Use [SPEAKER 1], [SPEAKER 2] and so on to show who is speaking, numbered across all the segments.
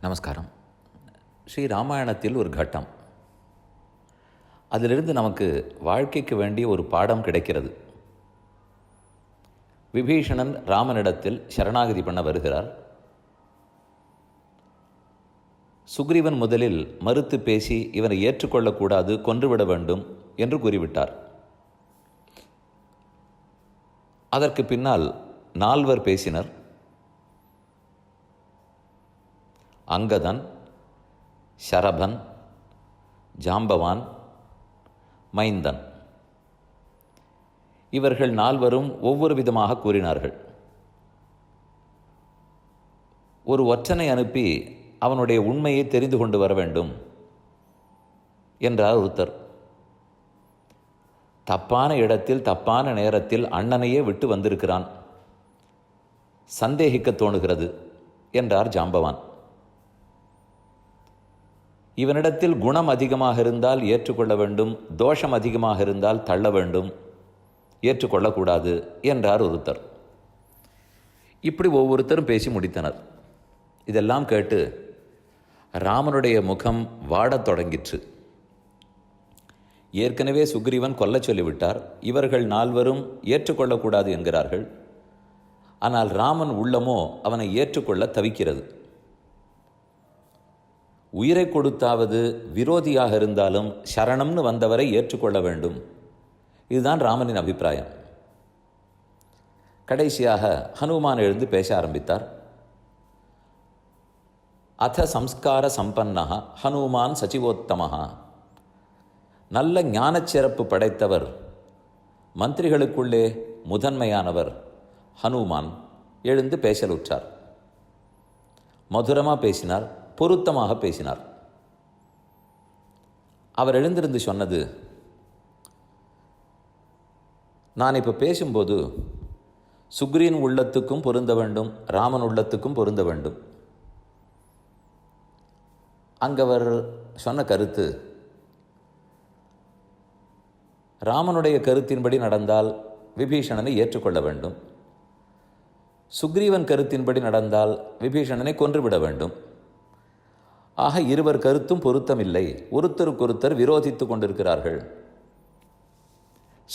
[SPEAKER 1] நமஸ்காரம். ஸ்ரீ ராமாயணத்தில் ஒரு கட்டம். அதிலிருந்து நமக்கு வாழ்க்கைக்கு வேண்டிய ஒரு பாடம் கிடைக்கிறது. விபீஷணன் ராமனிடத்தில் சரணாகதி பண்ண வருகிறார். சுக்ரீவன் முதலில் மறுத்து பேசி இவனை ஏற்றுக்கொள்ளக்கூடாது கொன்றுவிட வேண்டும் என்று கூறிவிட்டார். அதற்கு பின்னால் நால்வர் பேசினர். அங்கதன் ஷரபன் ஜாம்பவான் மைந்தன். இவர்கள் நால்வரும் ஒவ்வொரு விதமாக கூறினார்கள். ஒரு ஒற்றனை அனுப்பி அவனுடைய உண்மையை தெரிந்து கொண்டு வர வேண்டும் என்றார் ஒருத்தர். தப்பான இடத்தில் தப்பான நேரத்தில் அண்ணனையே விட்டு வந்திருக்கிறான். சந்தேகிக்க தோணுகிறது என்றார் ஜாம்பவான். இவனிடத்தில் குணம் அதிகமாக இருந்தால் ஏற்றுக்கொள்ள வேண்டும் தோஷம் அதிகமாக இருந்தால் தள்ள வேண்டும் ஏற்றுக்கொள்ளக்கூடாது என்றார் ஒருத்தர். இப்படி ஒவ்வொருத்தரும் பேசி முடித்தனர். இதெல்லாம் கேட்டு ராமனுடைய முகம் வாடத் தொடங்கிற்று. ஏற்கனவே சுக்ரீவன் கொல்லச் சொல்லிவிட்டார் இவர்கள் நால்வரும் ஏற்றுக்கொள்ளக்கூடாது என்கிறார்கள். ஆனால் ராமன் உள்ளமோ அவனை ஏற்றுக்கொள்ள தவிக்கிறது. உயிரை கொடுத்தாவது விரோதியாக இருந்தாலும் சரணம்னு வந்தவரை ஏற்றுக்கொள்ள வேண்டும். இதுதான் ராமனின் அபிப்பிராயம். கடைசியாக ஹனுமான் எழுந்து பேச ஆரம்பித்தார். அத சம்ஸ்கார சம்பன்னா ஹனுமான் சச்சிவோத்தமஹா. நல்ல ஞானச்சிறப்பு படைத்தவர். மந்திரிகளுக்குள்ளே முதன்மையானவர் ஹனுமான் எழுந்து பேசலுற்றார். மதுரமாக பேசினார். பொருத்தமாக பேசினார். அவர் எழுந்திருந்து சொன்னது நான் இப்போ பேசும்போது சுக்ரீன் உள்ளத்துக்கும் பொருந்த வேண்டும் ராமன் உள்ளத்துக்கும் பொருந்த வேண்டும். அங்கவர் சொன்ன கருத்து ராமனுடைய கருத்தின்படி நடந்தால் விபீஷணனை ஏற்றுக்கொள்ள வேண்டும். சுக்ரீவன் கருத்தின்படி நடந்தால் விபீஷணனை கொன்றுவிட வேண்டும். ஆக இருவர் கருத்தும் பொருத்தமில்லை. ஒருத்தருக்கொருத்தர் விரோதித்து கொண்டிருக்கிறார்கள்.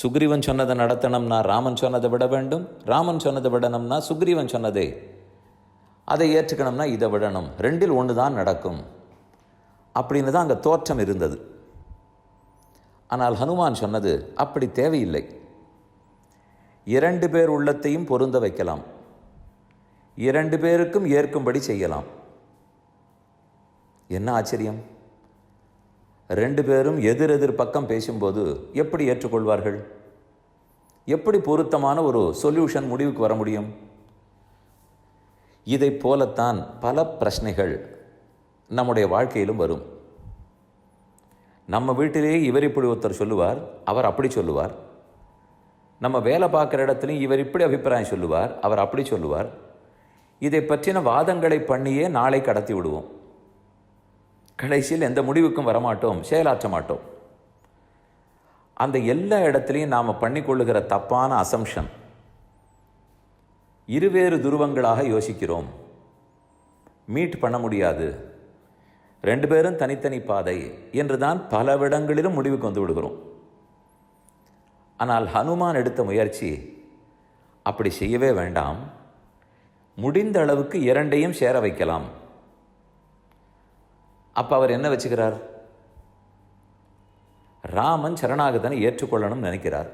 [SPEAKER 1] சுக்ரீவன் சொன்னதை நடத்தணும்னா ராமன் சொன்னதை விட வேண்டும். ராமன் சொன்னதை விடணும்னா சுக்ரீவன் சொன்னதே. அதை ஏற்றுக்கணும்னா இதை விடணும். ரெண்டில் ஒன்று தான் நடக்கும். அப்படின்னு தான் அங்கே தோற்றம் இருந்தது. ஆனால் ஹனுமான் சொன்னது அப்படி தேவையில்லை. இரண்டு பேர் உள்ளத்தையும் பொருந்த வைக்கலாம். இரண்டு பேருக்கும் ஏற்கும்படி செய்யலாம். என்ன ஆச்சரியம்? ரெண்டு பேரும் எதிரெதிர் பக்கம் பேசும்போது எப்படி ஏற்றுக்கொள்வார்கள்? எப்படி பொருத்தமான ஒரு சொல்யூஷன் முடிவுக்கு வர முடியும்? இதை போலத்தான் பல பிரச்சனைகள் நம்முடைய வாழ்க்கையிலும் வரும். நம்ம வீட்டிலேயே இவர் இப்படி ஒருத்தர் சொல்லுவார் அவர் அப்படி சொல்லுவார். நம்ம வேலை பார்க்குற இடத்துலையும் இவர் இப்படி அபிப்பிராயம் சொல்லுவார் அவர் அப்படி சொல்லுவார். இதை பற்றின வாதங்களை பண்ணியே நாளை கடத்தி விடுவோம். கடைசியில் எந்த முடிவுக்கும் வரமாட்டோம் செயலாற்ற மாட்டோம் அந்த எல்லா இடத்துலையும் நாம் பண்ணிக்கொள்ளுகிற தப்பான அசம்ஷன் இருவேறு துருவங்களாக யோசிக்கிறோம். மீட் பண்ண முடியாது. ரெண்டு பேரும் தனித்தனி பாதை என்று தான் பல இடங்களிலும் முடிவுக்கு வந்து விடுகிறோம். ஆனால் ஹனுமான் எடுத்த முயற்சி அப்படி செய்யவே வேண்டாம். முடிந்த அளவுக்கு இரண்டையும் சேர வைக்கலாம். அப்போ அவர் என்ன வச்சுக்கிறார்? ராமன் சரணாகதனை ஏற்றுக்கொள்ளணும்னு நினைக்கிறார்.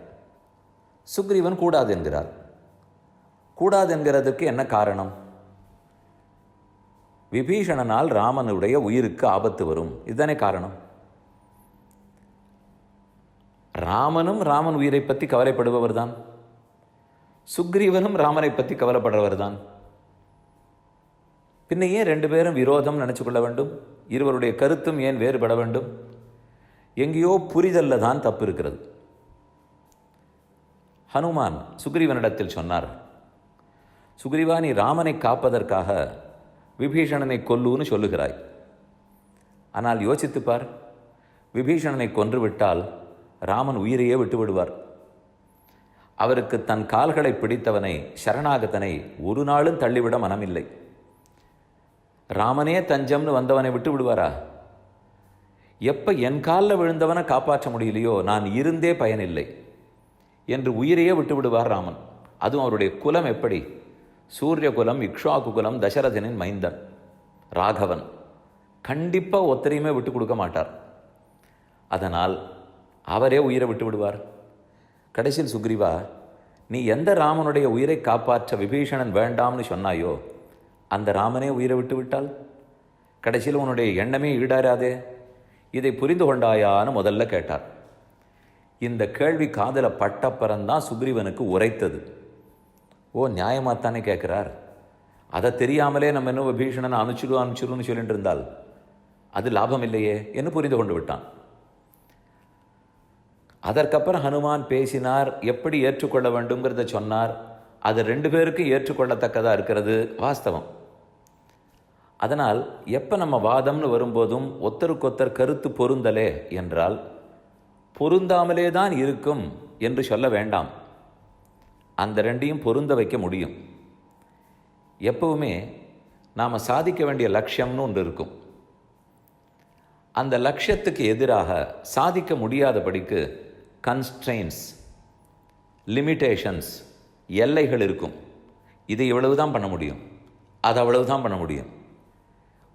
[SPEAKER 1] சுக்ரீவன் கூடாது என்கிறார். கூடாது என்கிறதுக்கு என்ன காரணம்? விபீஷணனால் ராமனுடைய உயிருக்கு ஆபத்து வரும். இதுதானே காரணம்? ராமனும் ராமன் உயிரை பற்றி கவலைப்படுபவர் தான் சுக்ரீவனும் ராமனை பற்றி கவலைப்படுறவர் தான் பின்ன ஏன் ரெண்டு பேரும் விரோதம் நினச்சி கொள்ள வேண்டும். இருவருடைய கருத்தும் ஏன் வேறுபட வேண்டும்? எங்கேயோ புரிதல்ல தான் தப்பு இருக்கிறது. ஹனுமான் சுக்ரீவனிடத்தில் சொன்னார் சுக்ரீவா நீ ராமனை காப்பதற்காக விபீஷணனை கொல்லுன்னு சொல்லுகிறாய். ஆனால் யோசித்துப்பார் விபீஷணனை கொன்றுவிட்டால் ராமன் உயிரையே விட்டுவிடுவார் அவருக்கு தன் கால்களை பிடித்தவனை சரணாகத்தனை ஒரு நாளும் தள்ளிவிட மனமில்லை. ராமனே தஞ்சம்னு வந்தவனை விட்டு விடுவாரா? எப்போ என் காலில் விழுந்தவனை காப்பாற்ற முடியலையோ நான் இருந்தே பயனில்லை என்று உயிரையே விட்டு விடுவார் ராமன். அதுவும் அவருடைய குலம் எப்படி? சூரிய குலம் இக்ஷாக்கு குலம் தசரதனின் மைந்தன் ராகவன். கண்டிப்பாக ஒத்தரையுமே விட்டு கொடுக்க மாட்டார். அதனால் அவரே உயிரை விட்டு விடுவார். கடைசியில் சுக்ரீவா நீ எந்த ராமனுடைய உயிரை காப்பாற்ற விபீஷணன் வேண்டாம்னு சொன்னாயோ அந்த ராமனே உயிரை விட்டு விட்டால் கடைசியில் உன்னுடைய எண்ணமே ஈடாராதே. இதை புரிந்து கொண்டாயான்னு முதல்ல கேட்டார். இந்த கேள்வி காதல பட்டப்பறந்தான் சுக்ரீவனுக்கு உரைத்தது. ஓ நியாயமாகத்தானே கேட்குறார். அதை தெரியாமலே நம்ம என்ன விபீஷணனை அனுப்பிச்சிடு அனுப்பிச்சிடுன்னு சொல்லிட்டு இருந்தால் அது லாபம் இல்லையே என்று புரிந்து கொண்டு விட்டான். அதற்கப்புறம் ஹனுமான் பேசினார் எப்படி ஏற்றுக்கொள்ள வேண்டும்ங்கிறத சொன்னார். அது ரெண்டு பேருக்கும் ஏற்றுக்கொள்ளத்தக்கதாக இருக்கிறது வாஸ்தவம். அதனால் எப்போ நம்ம வாதம்னு வரும்போதும் ஒத்தருக்கொத்தர் கருத்து பொருந்தலே என்றால் பொருந்தாமலே தான் இருக்கும் என்று சொல்ல வேண்டாம். அந்த ரெண்டையும் பொருந்த வைக்க முடியும். எப்பவுமே நாம் சாதிக்க வேண்டிய லட்சியம்னு ஒன்று இருக்கும். அந்த லட்சியத்துக்கு எதிராக சாதிக்க முடியாதபடிக்கு கன்ஸ்ட்ரெயின்ஸ் லிமிட்டேஷன்ஸ் எல்லைகள் இருக்கும். இதை இவ்வளவு தான் பண்ண முடியும். அது அவ்வளவு தான் பண்ண முடியும்.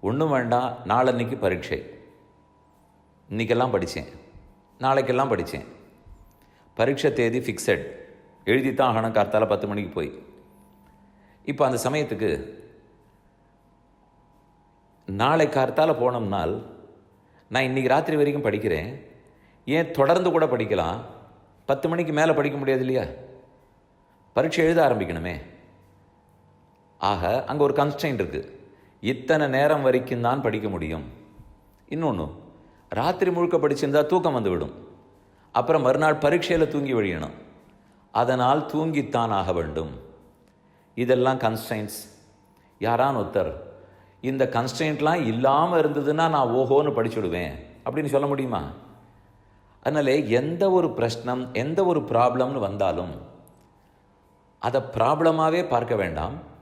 [SPEAKER 1] ஒன்றும் வேண்டாம் நாளன்னைக்கு பரீட்சை. இன்றைக்கெல்லாம் படித்தேன் நாளைக்கெல்லாம் படித்தேன் பரீட்சை தேதி ஃபிக்ஸட் எழுதித்தான் ஆகணும் கார்த்தால பத்து மணிக்கு போய். இப்போ அந்த சமயத்துக்கு நாளை கார்த்தால போனோம்னால் நான் இன்றைக்கி ராத்திரி வரைக்கும் படிக்கிறேன். ஏன் தொடர்ந்து கூட படிக்கலாம்? பத்து மணிக்கு மேலே படிக்க முடியாது இல்லையா? பரீட்சை எழுத ஆரம்பிக்கணுமே. ஆக அங்கே ஒரு கன்ஸ்டைன் இருக்குது இத்தனை நேரம் வரைக்கும் தான் படிக்க முடியும். இன்னொன்று ராத்திரி முழுக்க படிச்சிருந்தா தூக்கம் வந்துவிடும். அப்புறம் மறுநாள் பரீட்சையில் தூங்கி வழியணும். அதனால் தூங்கித்தான் ஆக வேண்டும். இதெல்லாம் கன்ஸ்டைன்ஸ் யாரான் ஒருத்தர் இந்த கன்ஸ்டைன்ட்லாம் இல்லாமல் இருந்ததுன்னா நான் ஓஹோன்னு படிச்சுடுவேன். அப்படின்னு சொல்ல முடியுமா? அதனால் எந்த ஒரு பிரச்சனம் எந்த ஒரு ப்ராப்ளம்னு வந்தாலும் அதை ப்ராப்ளமாகவே பார்க்க வேண்டாம்.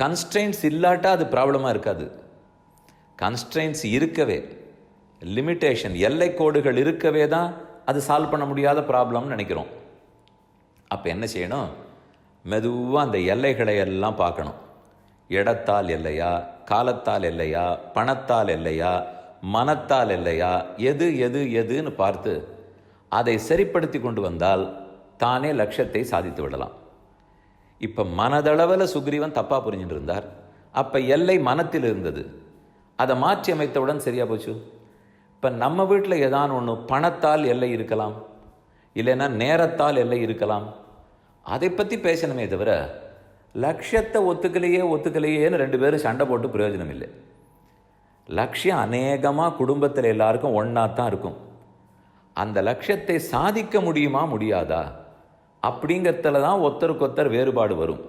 [SPEAKER 1] கன்ஸ்ட்ரெயின்ஸ் இல்லாட்டா அது ப்ராப்ளமாக இருக்காது. கன்ஸ்ட்ரெயின்ஸ் இருக்கவே லிமிட்டேஷன் எல்லை கோடுகள் இருக்கவே தான் அது சால்வ் பண்ண முடியாத ப்ராப்ளம்னு நினைக்கிறோம். அப்போ என்ன செய்யணும்? மெதுவாக அந்த எல்லைகளை எல்லாம் பார்க்கணும். இடத்தால் இல்லையா காலத்தால் இல்லையா பணத்தால் இல்லையா மனத்தால் இல்லையா எது எது எதுன்னு பார்த்து அதை சரிப்படுத்தி கொண்டு வந்தால் தானே லட்சியத்தை சாதித்து விடலாம். இப்போ மனதளவில் சுக்ரீவன் தப்பாக புரிஞ்சுட்டு இருந்தார் அப்போ எல்லை மனத்தில் இருந்தது. அதை மாற்றி அமைத்தவுடன் சரியாக போச்சு. இப்போ நம்ம வீட்டில் ஏதான ஒன்று பணத்தால் எல்லை இருக்கலாம். இல்லைன்னா நேரத்தால் எல்லை இருக்கலாம். அதை பற்றி பேசணுமே தவிர லட்சியத்தை ஒத்துக்கலையே ஒத்துக்கலையேன்னு ரெண்டு பேரும் சண்டை போட்டு பிரயோஜனம் இல்லை. லட்சியம் அநேகமாக குடும்பத்தில் எல்லாருக்கும் ஒன்றா தான் இருக்கும். அந்த லட்சியத்தை சாதிக்க முடியுமா முடியாதா? அப்படிங்கிறதுல தான் ஒருத்தருக்கு ஒருத்தர் வேறுபாடு வரும்.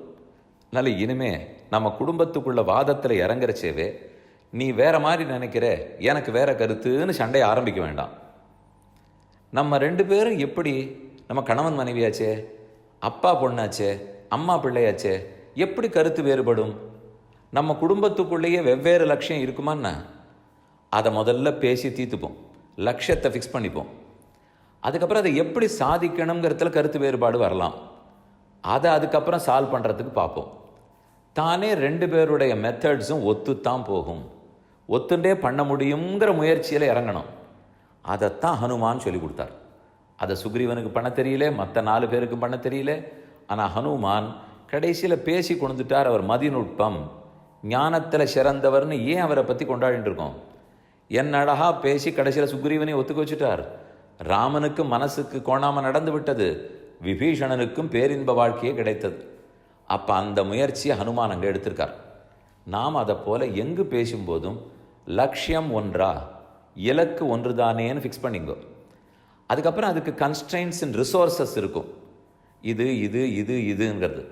[SPEAKER 1] அதனால் இனிமே நம்ம குடும்பத்துக்குள்ள வாதத்தில் இறங்குறச்சேவே நீ வேற மாதிரி நினைக்கிற எனக்கு வேற கருத்துன்னு சண்டையை ஆரம்பிக்க வேண்டாம். நம்ம ரெண்டு பேரும் எப்படி நம்ம கணவன் மனைவியாச்சே அப்பா பொண்ணாச்சே அம்மா பிள்ளையாச்சே எப்படி கருத்து வேறுபடும்? நம்ம குடும்பத்துக்குள்ளேயே வெவ்வேறு லட்சியம் இருக்குமான்னா அதை முதல்ல பேசி தீர்த்துப்போம். லட்சியத்தை ஃபிக்ஸ் பண்ணிப்போம். அதுக்கப்புறம் அதை எப்படி சாதிக்கணுங்கிறதுல கருத்து வேறுபாடு வரலாம். அதை அதுக்கப்புறம் சால்வ் பண்ணுறதுக்கு பார்ப்போம். தானே ரெண்டு பேருடைய மெத்தட்ஸும் ஒத்துத்தான் போகும். ஒத்துண்டே பண்ண முடியுங்கிற முயற்சியில் இறங்கணும். அதைத்தான் ஹனுமான் சொல்லி கொடுத்தார். அதை சுக்ரீவனுக்கு பண்ண தெரியல மற்ற நாலு பேருக்கும் பண்ண தெரியல. ஆனால் ஹனுமான் கடைசியில் பேசி கொண்டுட்டார் அவர் மதிநுட்பம். ஞானத்தில் சிறந்தவர்னு ஏன் அவரை பற்றி கொண்டாடிட்டு இருக்கோம்? என் பேசி கடைசியில் சுக்ரீவனை ஒத்துக்க வச்சுட்டார். ராமனுக்கு மனசுக்கு கோணாம நடந்து விட்டது. விபீஷணனுக்கும் பேரின்ப வாழ்க்கையே கிடைத்தது. அப்போ அந்த முயற்சியை ஹனுமான் அங்கே எடுத்திருக்கார். நாம் அதை போல எங்கு பேசும்போதும் லட்சியம் ஒன்றா இலக்கு ஒன்று தானேன்னு ஃபிக்ஸ் பண்ணிங்கோ. அதுக்கப்புறம் அதுக்கு கன்ஸ்டைன்ஸ் அண்ட் ரிசோர்சஸ் இருக்கும். இது இது இது இதுங்கிறது.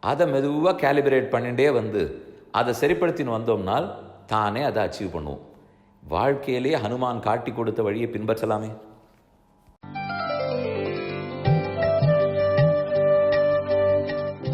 [SPEAKER 1] அதை மெதுவாக கேலிபரேட் பண்ணிகிட்டே வந்து அதை சரிப்படுத்தின்னு வந்தோம்னால் தானே அதை அச்சீவ் பண்ணுவோம். வாழ்க்கையிலே ஹனுமான் காட்டி கொடுத்த வழியை பின்பற்றலாமே.